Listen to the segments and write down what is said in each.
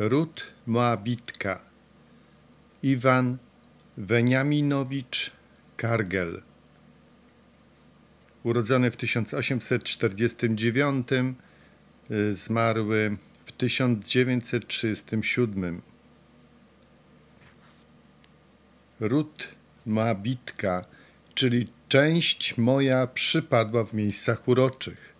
Rut Moabitka Iwan Weniaminowicz Kargel Urodzony w 1849, y, zmarły w 1937. Rut Moabitka, czyli część moja przypadła w miejscach uroczych.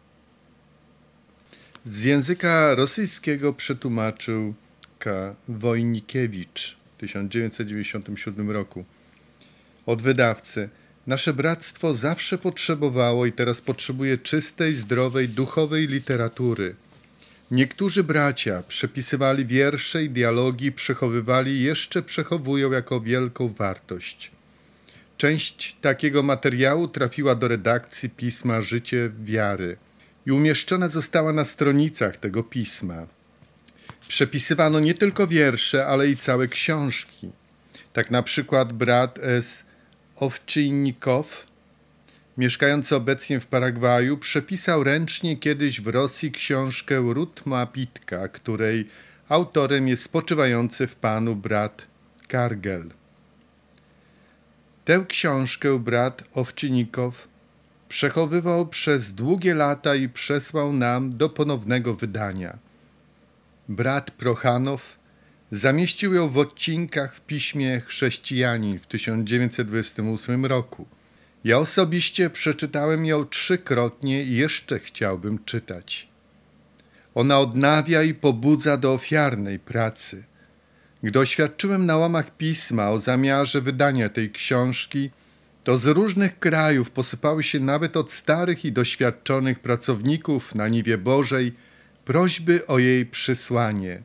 Z języka rosyjskiego przetłumaczył K. Wojnikiewicz w 1997 roku. Od wydawcy. Nasze bractwo zawsze potrzebowało i teraz potrzebuje czystej, zdrowej, duchowej literatury. Niektórzy bracia przepisywali wiersze i dialogi, przechowywali jeszcze przechowują jako wielką wartość. Część takiego materiału trafiła do redakcji pisma Życie Wiary – i umieszczona została na stronicach tego pisma. Przepisywano nie tylko wiersze, ale i całe książki. Tak na przykład brat S. Owczyjnikow, mieszkający obecnie w Paragwaju, przepisał ręcznie kiedyś w Rosji książkę Rut Moabitka, której autorem jest spoczywający w Panu brat Kargel. Tę książkę brat Owczynikow przechowywał przez długie lata i przesłał nam do ponownego wydania. Brat Prochanow zamieścił ją w odcinkach w piśmie Chrześcijanin w 1928 roku. Ja osobiście przeczytałem ją trzykrotnie i jeszcze chciałbym czytać. Ona odnawia i pobudza do ofiarnej pracy. Gdy oświadczyłem na łamach pisma o zamiarze wydania tej książki, to z różnych krajów posypały się nawet od starych i doświadczonych pracowników na niwie Bożej prośby o jej przysłanie.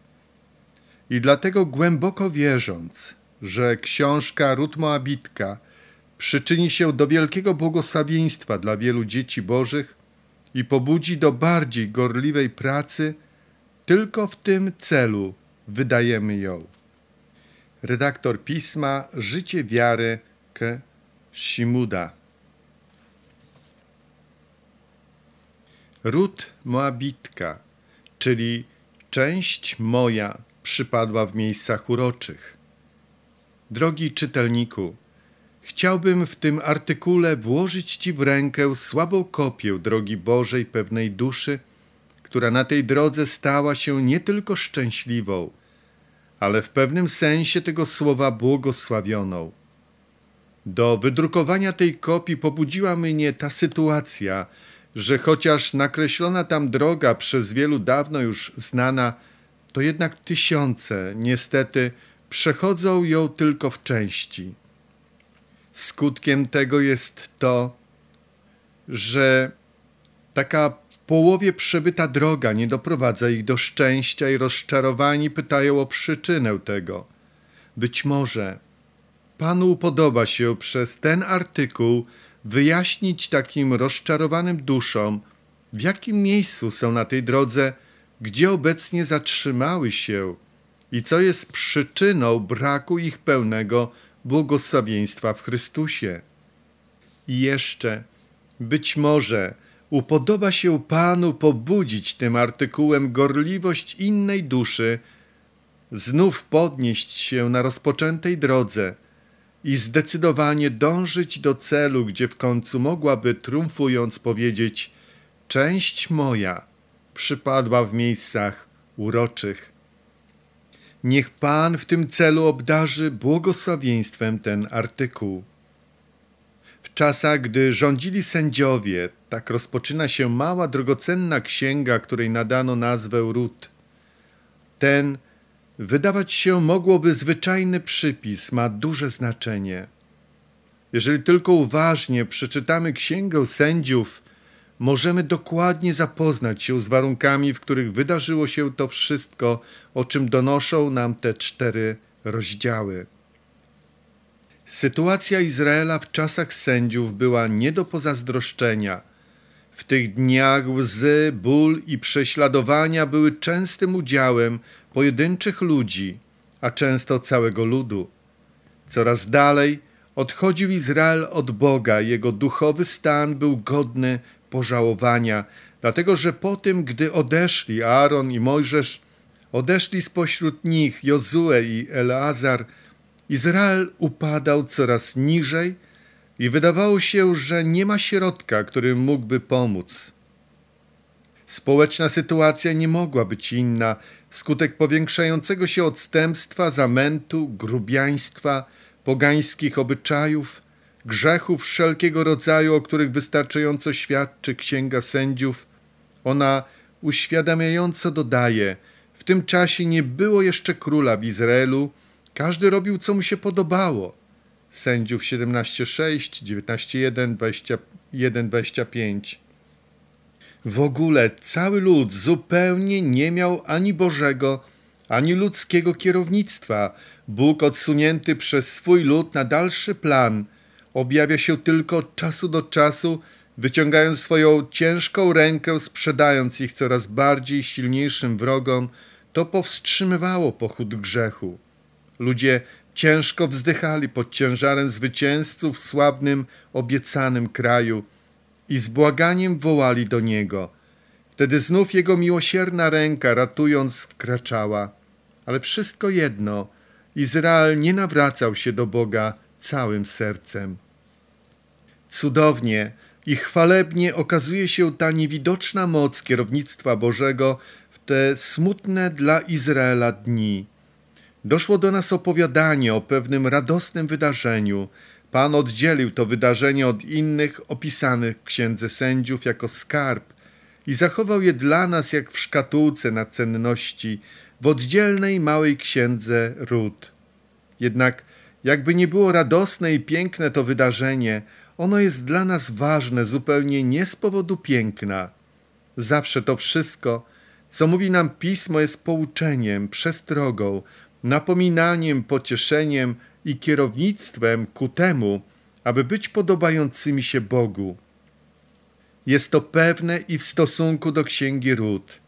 I dlatego głęboko wierząc, że książka Rut Moabitka przyczyni się do wielkiego błogosławieństwa dla wielu dzieci Bożych i pobudzi do bardziej gorliwej pracy, tylko w tym celu wydajemy ją. Redaktor pisma Życie wiary K. Shimuda. Rut Moabitka, czyli część moja przypadła w miejscach uroczych. Drogi czytelniku, chciałbym w tym artykule włożyć Ci w rękę słabą kopię drogi Bożej pewnej duszy, która na tej drodze stała się nie tylko szczęśliwą, ale w pewnym sensie tego słowa błogosławioną. Do wydrukowania tej kopii pobudziła mnie ta sytuacja, że chociaż nakreślona tam droga przez wielu dawno już znana, to jednak tysiące, niestety, przechodzą ją tylko w części. Skutkiem tego jest to, że taka połowie przebyta droga nie doprowadza ich do szczęścia i rozczarowani pytają o przyczynę tego. Być może Panu podoba się przez ten artykuł wyjaśnić takim rozczarowanym duszom, w jakim miejscu są na tej drodze, gdzie obecnie zatrzymały się i co jest przyczyną braku ich pełnego błogosławieństwa w Chrystusie. I jeszcze, być może, upodoba się Panu pobudzić tym artykułem gorliwość innej duszy, znów podnieść się na rozpoczętej drodze – i zdecydowanie dążyć do celu, gdzie w końcu mogłaby triumfując powiedzieć: Część moja przypadła w miejscach uroczych. Niech Pan w tym celu obdarzy błogosławieństwem ten artykuł. W czasach, gdy rządzili sędziowie, tak rozpoczyna się mała, drogocenna księga, której nadano nazwę Rut. Ten Wydawać się mogłoby zwyczajny przypis ma duże znaczenie. Jeżeli tylko uważnie przeczytamy Księgę Sędziów, możemy dokładnie zapoznać się z warunkami, w których wydarzyło się to wszystko, o czym donoszą nam te cztery rozdziały. Sytuacja Izraela w czasach sędziów była nie do pozazdroszczenia. W tych dniach łzy, ból i prześladowania były częstym udziałem pojedynczych ludzi, a często całego ludu. Coraz dalej odchodził Izrael od Boga, jego duchowy stan był godny pożałowania, dlatego że po tym, gdy odeszli Aaron i Mojżesz, odeszli spośród nich Jozue i Eleazar, Izrael upadał coraz niżej i wydawało się, że nie ma środka, który mógłby pomóc. Społeczna sytuacja nie mogła być inna wskutek powiększającego się odstępstwa, zamętu, grubiaństwa, pogańskich obyczajów, grzechów wszelkiego rodzaju, o których wystarczająco świadczy Księga Sędziów. Ona uświadamiająco dodaje, w tym czasie nie było jeszcze króla w Izraelu, każdy robił, co mu się podobało. Sędziów 17,6, 19,1, 21,25. W ogóle cały lud zupełnie nie miał ani Bożego, ani ludzkiego kierownictwa. Bóg odsunięty przez swój lud na dalszy plan objawia się tylko od czasu do czasu, wyciągając swoją ciężką rękę, sprzedając ich coraz bardziej silniejszym wrogom, to powstrzymywało pochód grzechu. Ludzie ciężko wzdychali pod ciężarem zwycięzców w sławnym, obiecanym kraju i z błaganiem wołali do Niego. Wtedy znów Jego miłosierna ręka, ratując, wkraczała. Ale wszystko jedno, Izrael nie nawracał się do Boga całym sercem. Cudownie i chwalebnie okazuje się ta niewidoczna moc kierownictwa Bożego w te smutne dla Izraela dni. Doszło do nas opowiadanie o pewnym radosnym wydarzeniu. Pan oddzielił to wydarzenie od innych opisanych w Księdze Sędziów jako skarb i zachował je dla nas jak w szkatułce na cenności w oddzielnej małej księdze Ród. Jednak jakby nie było radosne i piękne to wydarzenie, ono jest dla nas ważne zupełnie nie z powodu piękna. Zawsze to wszystko, co mówi nam Pismo, jest pouczeniem, przestrogą, napominaniem, pocieszeniem i kierownictwem ku temu, aby być podobającymi się Bogu. Jest to pewne i w stosunku do Księgi Ród.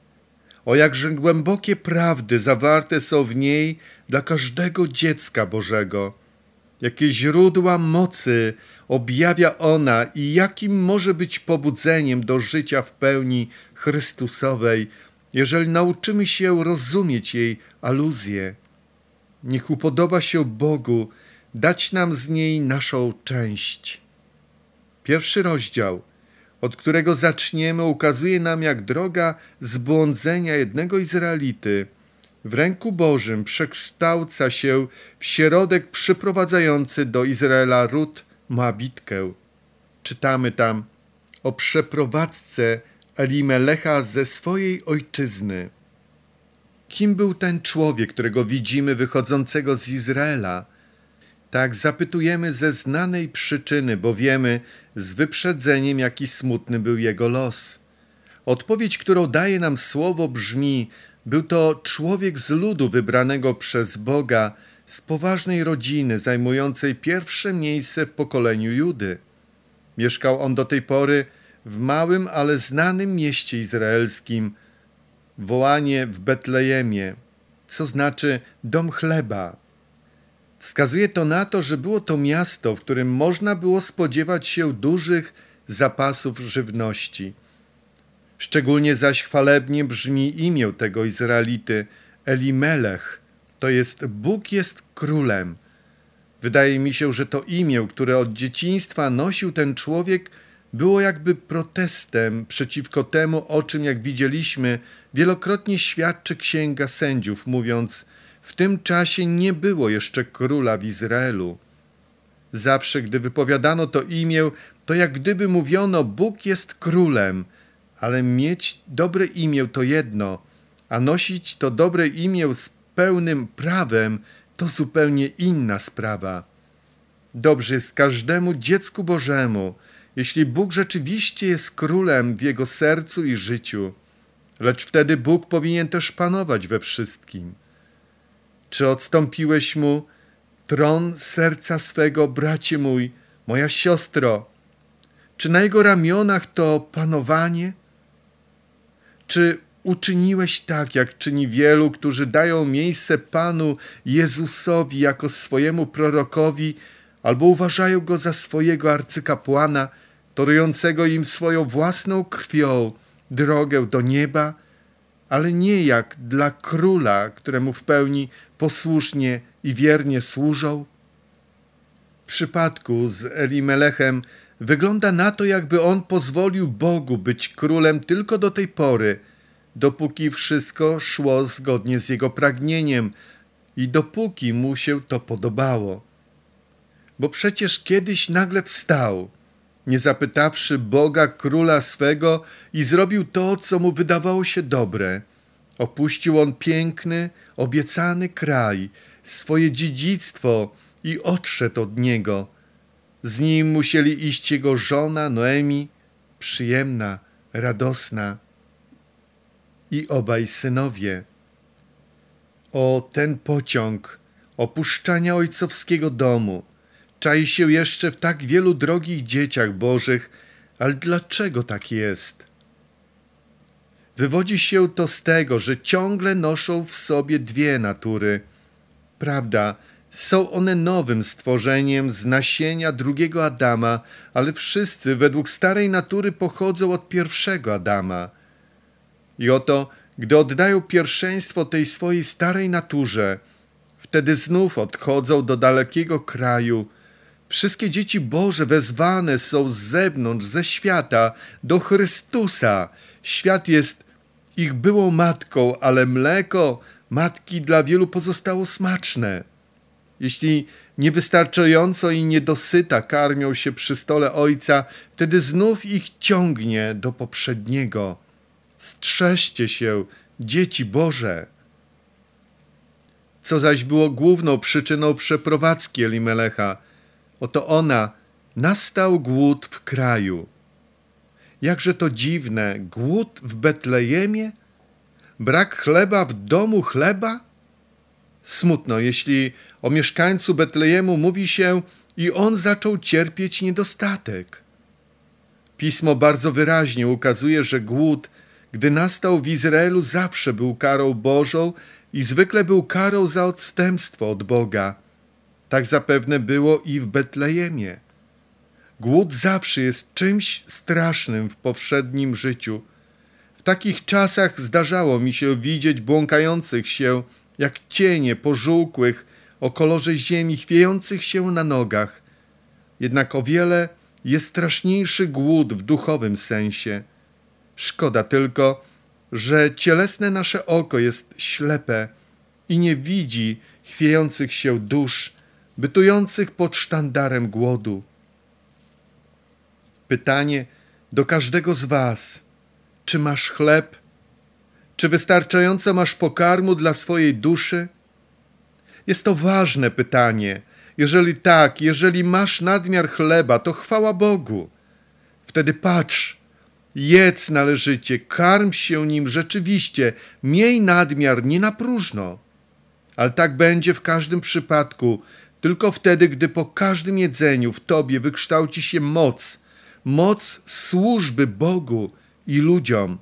O jakże głębokie prawdy zawarte są w niej dla każdego dziecka Bożego. Jakie źródła mocy objawia ona i jakim może być pobudzeniem do życia w pełni Chrystusowej, jeżeli nauczymy się rozumieć jej aluzję. Niech upodoba się Bogu dać nam z niej naszą część. Pierwszy rozdział, od którego zaczniemy, ukazuje nam, jak droga zbłądzenia jednego Izraelity w ręku Bożym przekształca się w środek przyprowadzający do Izraela ród Moabitkę. Czytamy tam o przeprowadzce Elimelecha ze swojej ojczyzny. Kim był ten człowiek, którego widzimy wychodzącego z Izraela? Tak zapytujemy ze znanej przyczyny, bo wiemy z wyprzedzeniem, jaki smutny był jego los. Odpowiedź, którą daje nam słowo, brzmi: Był to człowiek z ludu wybranego przez Boga, z poważnej rodziny, zajmującej pierwsze miejsce w pokoleniu Judy. Mieszkał on do tej pory w małym, ale znanym mieście izraelskim, wołanie w Betlejemie, co znaczy dom chleba. Wskazuje to na to, że było to miasto, w którym można było spodziewać się dużych zapasów żywności. Szczególnie zaś chwalebnie brzmi imię tego Izraelity Elimelech, to jest Bóg jest królem. Wydaje mi się, że to imię, które od dzieciństwa nosił ten człowiek, było jakby protestem przeciwko temu, o czym, jak widzieliśmy, wielokrotnie świadczy Księga Sędziów, mówiąc: W tym czasie nie było jeszcze króla w Izraelu. Zawsze, gdy wypowiadano to imię, to jak gdyby mówiono: Bóg jest królem, ale mieć dobre imię to jedno, a nosić to dobre imię z pełnym prawem to zupełnie inna sprawa. Dobrze jest każdemu dziecku Bożemu, jeśli Bóg rzeczywiście jest królem w jego sercu i życiu, lecz wtedy Bóg powinien też panować we wszystkim. Czy odstąpiłeś mu tron serca swego, bracie mój, moja siostro? Czy na jego ramionach to panowanie? Czy uczyniłeś tak, jak czyni wielu, którzy dają miejsce Panu Jezusowi jako swojemu prorokowi, albo uważają go za swojego arcykapłana, torującego im swoją własną krwią drogę do nieba? ale nie jak dla króla, któremu w pełni posłusznie i wiernie służą? W przypadku z Elimelechem wygląda na to, jakby on pozwolił Bogu być królem tylko do tej pory, dopóki wszystko szło zgodnie z jego pragnieniem i dopóki mu się to podobało. Bo przecież kiedyś nagle wstał, nie zapytawszy Boga króla swego i zrobił to, co mu wydawało się dobre. Opuścił on piękny, obiecany kraj, swoje dziedzictwo i odszedł od niego. Z nim musieli iść jego żona Noemi, przyjemna, radosna i obaj synowie. O ten pociąg opuszczania ojcowskiego domu czai się jeszcze w tak wielu drogich dzieciach bożych, ale dlaczego tak jest? Wywodzi się to z tego, że ciągle noszą w sobie dwie natury. Prawda, są one nowym stworzeniem z nasienia drugiego Adama, ale wszyscy według starej natury pochodzą od pierwszego Adama. I oto, gdy oddają pierwszeństwo tej swojej starej naturze, wtedy znów odchodzą do dalekiego kraju. Wszystkie dzieci Boże wezwane są z zewnątrz, ze świata, do Chrystusa. Świat jest ich byłą matką, ale mleko matki dla wielu pozostało smaczne. Jeśli niewystarczająco i niedosyta karmią się przy stole ojca, wtedy znów ich ciągnie do poprzedniego. Strzeżcie się, dzieci Boże. Co zaś było główną przyczyną przeprowadzki Elimelecha? Oto ona, nastał głód w kraju. Jakże to dziwne, głód w Betlejemie? Brak chleba w domu chleba? Smutno, jeśli o mieszkańcu Betlejemu mówi się i on zaczął cierpieć niedostatek. Pismo bardzo wyraźnie ukazuje, że głód, gdy nastał w Izraelu, zawsze był karą Bożą i zwykle był karą za odstępstwo od Boga. Tak zapewne było i w Betlejemie. Głód zawsze jest czymś strasznym w powszednim życiu. W takich czasach zdarzało mi się widzieć błąkających się, jak cienie pożółkłych, o kolorze ziemi, chwiejących się na nogach. Jednak o wiele jest straszniejszy głód w duchowym sensie. Szkoda tylko, że cielesne nasze oko jest ślepe i nie widzi chwiejących się dusz, bytujących pod sztandarem głodu. Pytanie do każdego z Was: czy masz chleb? Czy wystarczająco masz pokarmu dla swojej duszy? Jest to ważne pytanie. Jeżeli tak, jeżeli masz nadmiar chleba, to chwała Bogu. Wtedy patrz, jedz należycie, karm się nim rzeczywiście, miej nadmiar nie na próżno. Ale tak będzie w każdym przypadku, tylko wtedy, gdy po każdym jedzeniu w tobie wykształci się moc, moc służby Bogu i ludziom.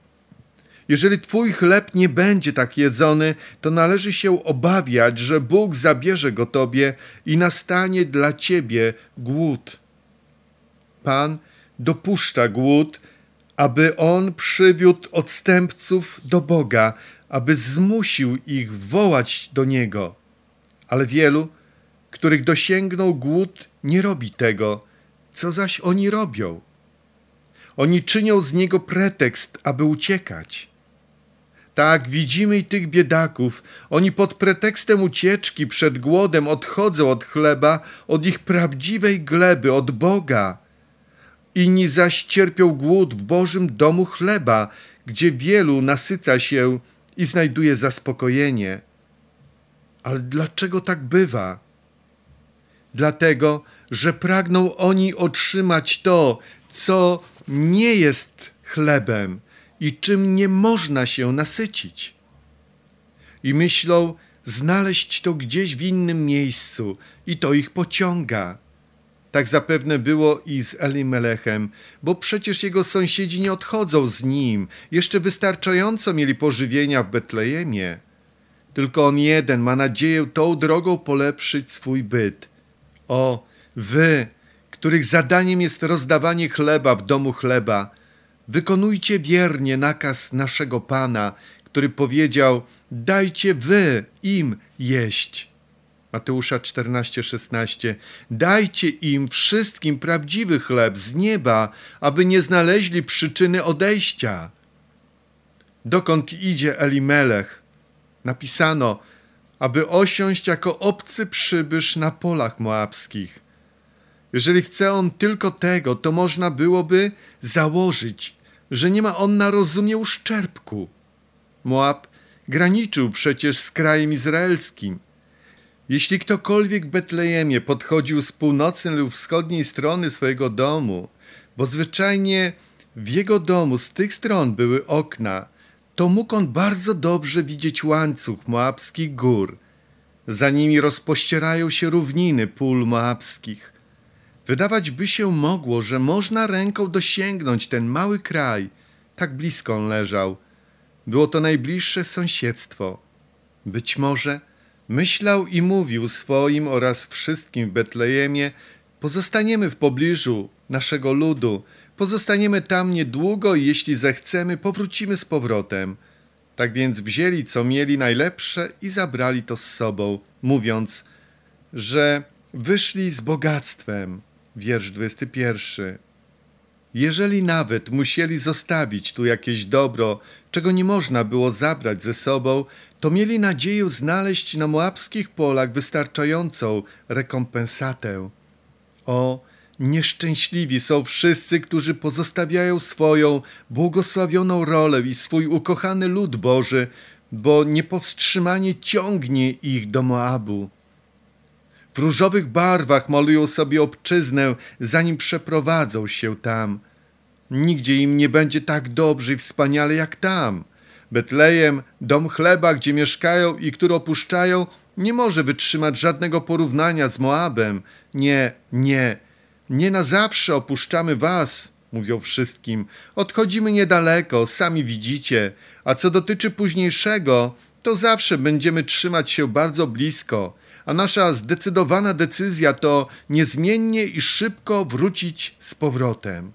Jeżeli twój chleb nie będzie tak jedzony, to należy się obawiać, że Bóg zabierze go tobie i nastanie dla ciebie głód. Pan dopuszcza głód, aby on przywiódł odstępców do Boga, aby zmusił ich wołać do Niego. Ale wielu, których dosięgnął głód, nie robi tego, co zaś oni robią. Oni czynią z niego pretekst, aby uciekać. Tak, widzimy i tych biedaków. Oni pod pretekstem ucieczki przed głodem odchodzą od chleba, od ich prawdziwej gleby, od Boga. Inni zaś cierpią głód w Bożym domu chleba, gdzie wielu nasyca się i znajduje zaspokojenie. Ale dlaczego tak bywa? Dlatego, że pragną oni otrzymać to, co nie jest chlebem i czym nie można się nasycić. I myślą znaleźć to gdzieś w innym miejscu i to ich pociąga. Tak zapewne było i z Elimelechem, bo przecież jego sąsiedzi nie odchodzą z nim, jeszcze wystarczająco mieli pożywienia w Betlejemie. Tylko on jeden ma nadzieję tą drogą polepszyć swój byt. O, wy, których zadaniem jest rozdawanie chleba w domu chleba, wykonujcie wiernie nakaz naszego Pana, który powiedział: Dajcie wy im jeść. Mateusza 14:16 Dajcie im wszystkim prawdziwy chleb z nieba, aby nie znaleźli przyczyny odejścia. Dokąd idzie Elimelech? Napisano, aby osiąść jako obcy przybysz na polach moabskich. Jeżeli chce on tylko tego, to można byłoby założyć, że nie ma on na rozumie uszczerbku. Moab graniczył przecież z krajem izraelskim. Jeśli ktokolwiek w Betlejemie podchodził z północnej lub wschodniej strony swojego domu, bo zwyczajnie w jego domu z tych stron były okna, to mógł on bardzo dobrze widzieć łańcuch moabskich gór. Za nimi rozpościerają się równiny pól moabskich. Wydawać by się mogło, że można ręką dosięgnąć ten mały kraj, tak blisko on leżał. Było to najbliższe sąsiedztwo. Być może myślał i mówił swoim oraz wszystkim w Betlejemie, pozostaniemy w pobliżu naszego ludu, pozostaniemy tam niedługo i jeśli zechcemy, powrócimy z powrotem. Tak więc wzięli, co mieli najlepsze i zabrali to z sobą, mówiąc, że wyszli z bogactwem. Wiersz 21. Jeżeli nawet musieli zostawić tu jakieś dobro, czego nie można było zabrać ze sobą, to mieli nadzieję znaleźć na moabskich polach wystarczającą rekompensatę. O, nieszczęśliwi są wszyscy, którzy pozostawiają swoją błogosławioną rolę i swój ukochany lud Boży, bo niepowstrzymanie ciągnie ich do Moabu. W różowych barwach malują sobie obczyznę, zanim przeprowadzą się tam. Nigdzie im nie będzie tak dobrze i wspaniale jak tam. Betlejem, dom chleba, gdzie mieszkają i który opuszczają, nie może wytrzymać żadnego porównania z Moabem. Nie, nie, nie na zawsze opuszczamy was, mówią wszystkim. Odchodzimy niedaleko, sami widzicie. A co dotyczy późniejszego, to zawsze będziemy trzymać się bardzo blisko a nasza zdecydowana decyzja to niezmiennie i szybko wrócić z powrotem.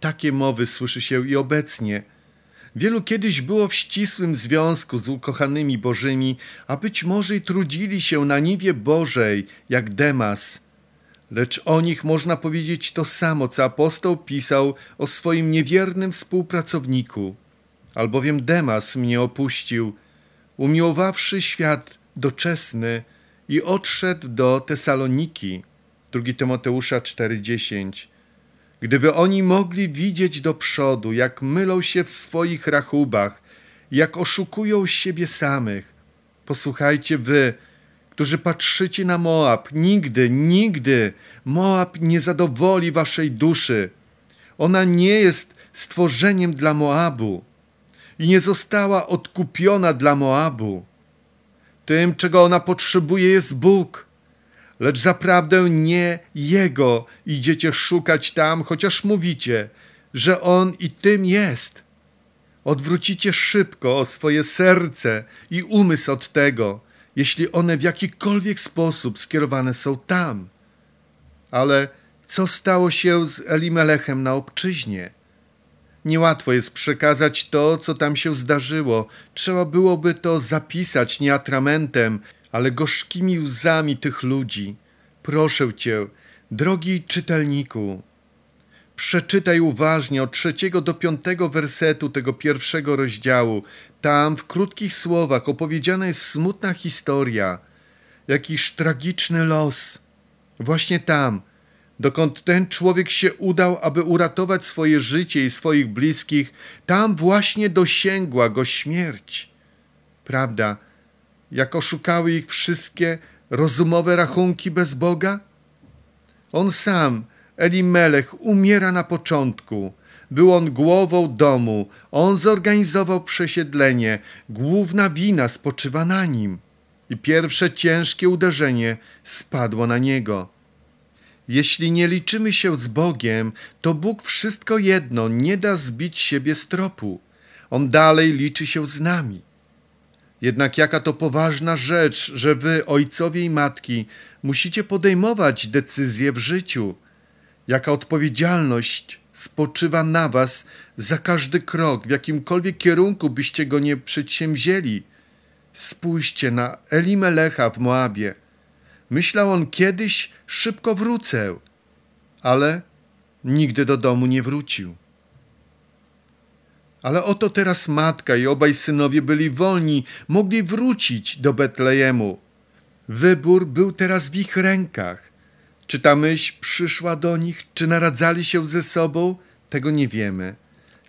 Takie mowy słyszy się i obecnie. Wielu kiedyś było w ścisłym związku z ukochanymi Bożymi, a być może i trudzili się na niwie Bożej, jak Demas. Lecz o nich można powiedzieć to samo, co apostoł pisał o swoim niewiernym współpracowniku. Albowiem Demas mnie opuścił, umiłowawszy świat doczesny i odszedł do Tesaloniki. 2 Tymoteusza 4:10. Gdyby oni mogli widzieć do przodu, jak mylą się w swoich rachubach, jak oszukują siebie samych. Posłuchajcie wy, którzy patrzycie na Moab, nigdy, nigdy Moab nie zadowoli waszej duszy. Ona nie jest stworzeniem dla Moabu i nie została odkupiona dla Moabu. Tym, czego ona potrzebuje, jest Bóg. Lecz zaprawdę nie Jego idziecie szukać tam, chociaż mówicie, że On i tym jest. Odwrócicie szybko swoje serce i umysł od tego, jeśli one w jakikolwiek sposób skierowane są tam. Ale co stało się z Elimelechem na obczyźnie? Niełatwo jest przekazać to, co tam się zdarzyło. Trzeba byłoby to zapisać nie atramentem, ale gorzkimi łzami tych ludzi. Proszę cię, drogi czytelniku, przeczytaj uważnie od trzeciego do piątego wersetu tego pierwszego rozdziału. Tam w krótkich słowach opowiedziana jest smutna historia, jakiś tragiczny los. Właśnie tam, dokąd ten człowiek się udał, aby uratować swoje życie i swoich bliskich, tam właśnie dosięgła go śmierć. Prawda, jak oszukały ich wszystkie rozumowe rachunki bez Boga? On sam, Elimelech, umiera na początku. Był on głową domu, on zorganizował przesiedlenie, główna wina spoczywa na nim. I pierwsze ciężkie uderzenie spadło na niego. Jeśli nie liczymy się z Bogiem, to Bóg wszystko jedno nie da zbić siebie z tropu. On dalej liczy się z nami. Jednak jaka to poważna rzecz, że wy, ojcowie i matki, musicie podejmować decyzje w życiu. Jaka odpowiedzialność spoczywa na was za każdy krok, w jakimkolwiek kierunku byście go nie przedsięwzięli. Spójrzcie na Elimelecha w Moabie. Myślał on kiedyś szybko wrócę, ale nigdy do domu nie wrócił. Ale oto teraz matka i obaj synowie byli wolni, mogli wrócić do Betlejemu. Wybór był teraz w ich rękach. Czy ta myśl przyszła do nich, czy naradzali się ze sobą, tego nie wiemy.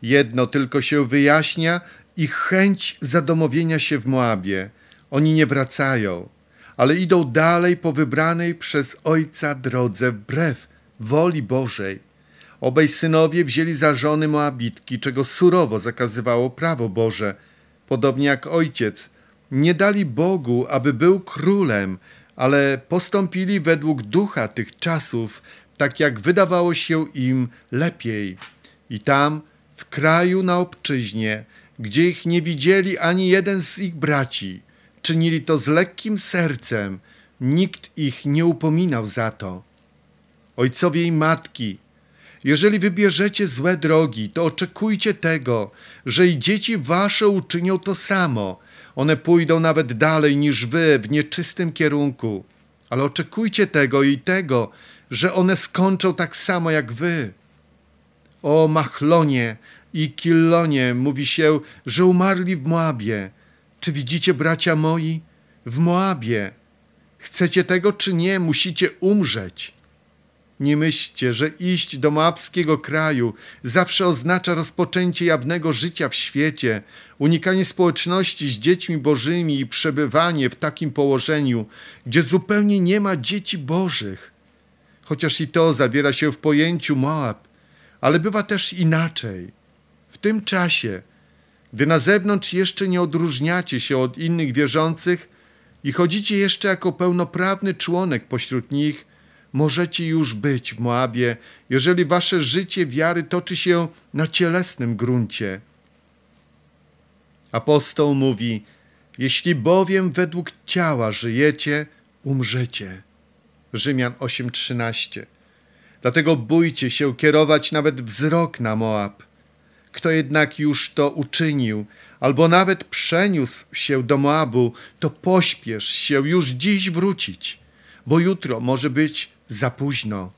Jedno tylko się wyjaśnia ich chęć zadomowienia się w Moabie. Oni nie wracają, ale idą dalej po wybranej przez ojca drodze wbrew woli Bożej. Obaj synowie wzięli za żony Moabitki, czego surowo zakazywało prawo Boże. Podobnie jak ojciec, nie dali Bogu, aby był królem, ale postąpili według ducha tych czasów, tak jak wydawało się im lepiej. I tam, w kraju na obczyźnie, gdzie ich nie widzieli ani jeden z ich braci, czynili to z lekkim sercem, nikt ich nie upominał za to. Ojcowie i matki, jeżeli wybierzecie złe drogi, to oczekujcie tego, że i dzieci wasze uczynią to samo. One pójdą nawet dalej niż wy w nieczystym kierunku, ale oczekujcie tego i tego, że one skończą tak samo jak wy. O Machlonie i Killonie mówi się, że umarli w Moabie. Czy widzicie, bracia moi? W Moabie. Chcecie tego czy nie, musicie umrzeć. Nie myślcie, że iść do moabskiego kraju zawsze oznacza rozpoczęcie jawnego życia w świecie, unikanie społeczności z dziećmi bożymi i przebywanie w takim położeniu, gdzie zupełnie nie ma dzieci bożych. Chociaż i to zawiera się w pojęciu Moab, ale bywa też inaczej. W tym czasie, gdy na zewnątrz jeszcze nie odróżniacie się od innych wierzących i chodzicie jeszcze jako pełnoprawny członek pośród nich, możecie już być w Moabie, jeżeli wasze życie wiary toczy się na cielesnym gruncie. Apostoł mówi: Jeśli bowiem według ciała żyjecie, umrzecie. Rzymian 8:13. Dlatego bójcie się kierować nawet wzrok na Moab. Kto jednak już to uczynił, albo nawet przeniósł się do Moabu, to pośpiesz się już dziś wrócić, bo jutro może być za późno.